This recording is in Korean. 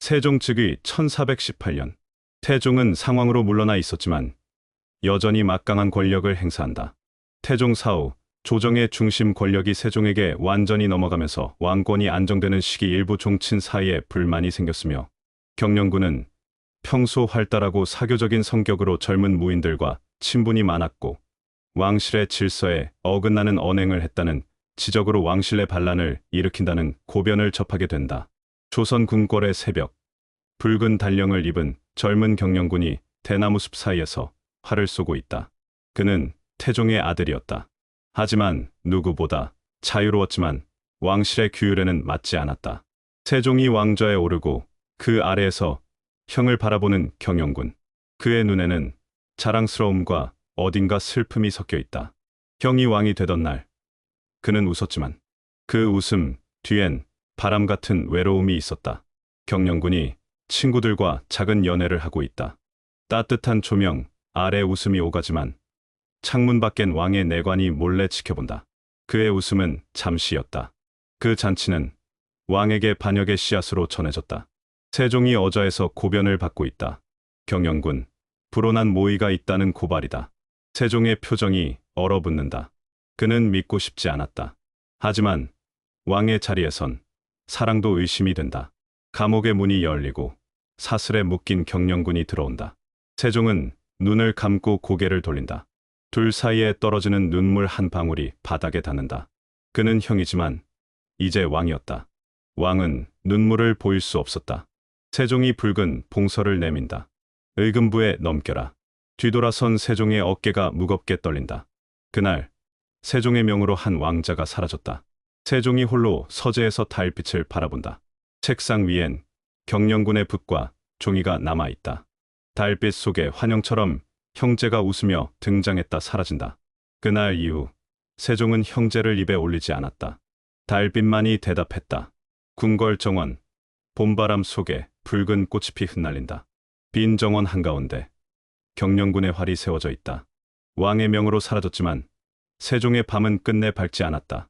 세종 즉위 1418년 태종은 상황으로 물러나 있었지만 여전히 막강한 권력을 행사한다. 태종 사후 조정의 중심 권력이 세종에게 완전히 넘어가면서 왕권이 안정되는 시기 일부 종친 사이에 불만이 생겼으며 경영군은 평소 활달하고 사교적인 성격으로 젊은 무인들과 친분이 많았고 왕실의 질서에 어긋나는 언행을 했다는 지적으로 왕실의 반란을 일으킨다는 고변을 접하게 된다. 조선 궁궐의 새벽 붉은 달령을 입은 젊은 경영군이 대나무숲 사이에서 활을 쏘고 있다. 그는 태종의 아들이었다. 하지만 누구보다 자유로웠지만 왕실의 규율에는 맞지 않았다. 세종이 왕좌에 오르고 그 아래에서 형을 바라보는 경영군. 그의 눈에는 자랑스러움과 어딘가 슬픔이 섞여 있다. 형이 왕이 되던 날, 그는 웃었지만 그 웃음 뒤엔 바람 같은 외로움이 있었다. 경영군이 친구들과 작은 연애를 하고 있다. 따뜻한 조명 아래 웃음이 오가지만 창문 밖엔 왕의 내관이 몰래 지켜본다. 그의 웃음은 잠시였다. 그 잔치는 왕에게 반역의 씨앗으로 전해졌다. 세종이 어좌에서 고변을 받고 있다. 경영군, 불온한 모의가 있다는 고발이다. 세종의 표정이 얼어붙는다. 그는 믿고 싶지 않았다. 하지만 왕의 자리에선 사랑도 의심이 된다. 감옥의 문이 열리고 사슬에 묶인 경영군이 들어온다. 세종은 눈을 감고 고개를 돌린다. 둘 사이에 떨어지는 눈물 한 방울이 바닥에 닿는다. 그는 형이지만 이제 왕이었다. 왕은 눈물을 보일 수 없었다. 세종이 붉은 봉서를 내민다. 의금부에 넘겨라. 뒤돌아선 세종의 어깨가 무겁게 떨린다. 그날 세종의 명으로 한 왕자가 사라졌다. 세종이 홀로 서재에서 달빛을 바라본다. 책상 위엔 경영군의 붓과 종이가 남아있다. 달빛 속에 환영처럼 형제가 웃으며 등장했다 사라진다. 그날 이후 세종은 형제를 입에 올리지 않았다. 달빛만이 대답했다. 궁궐 정원, 봄바람 속에 붉은 꽃잎이 흩날린다. 빈 정원 한가운데 경영군의 활이 세워져 있다. 왕의 명으로 사라졌지만 세종의 밤은 끝내 밝지 않았다.